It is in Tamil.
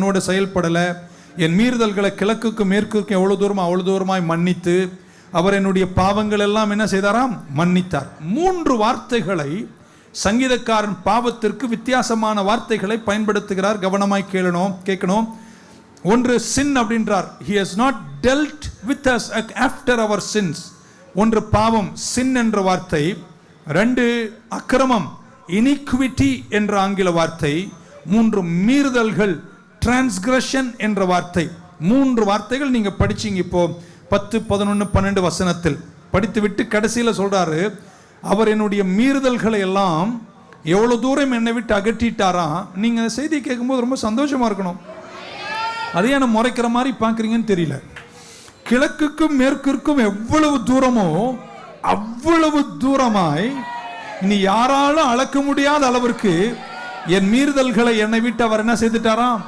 என்னோட செயல்படலை. என் மீறுதல்களை கிழக்குக்கு மேற்குக்கு எவ்வளோ தூரம் அவ்வளோ தூரமாய் மன்னித்து அவர் என்னுடைய பாவங்கள் எல்லாம் என்ன செய்தாராம்? மன்னித்தார். மூன்று வார்த்தைகளை சங்கீதக்காரன் பாவத்திற்கு வித்தியாசமான வார்த்தைகளை பயன்படுத்துகிறார். கவனமாய் கேளணும் கேட்கணும். ஒன்று சின் அப்படின்றார். He has not dealt with us after our sins ஒன்று பாவம். சின் என்ற வார்த்தை. ரெண்டு அக்கிரமம். இனிக்விட்டி என்ற ஆங்கில வார்த்தை. மூன்று மீறுதல்கள். டிரான்ஸ்கிரஷன் என்ற வார்த்தை. மூன்று வார்த்தைகள் நீங்க படிச்சீங்க இப்போ. பத்து பதினொன்று பன்னெண்டு வசனத்தில். படித்து விட்டு கடைசியில் சொல்றாரு அவர் என்னுடைய மீறுதல்களை எல்லாம் எவ்வளோ தூரம் என்னை விட்டு அகற்றிட்டாராம் நீங்க செய்தியை செய்தி கேட்கும்போது ரொம்ப சந்தோஷமா இருக்கணும். அதே என்ன முறைக்கிற மாதிரி பார்க்குறீங்கன்னு தெரியல. கிழக்குக்கும் மேற்கிற்கும் எவ்வளவு தூரமோ அவ்வளவு தூரமாய் இனி யாராலும் அளக்க முடியாத அளவிற்கு என் மீறுதல்களை என்னை விட்டு அவர் என்ன செய்துட்டாராம்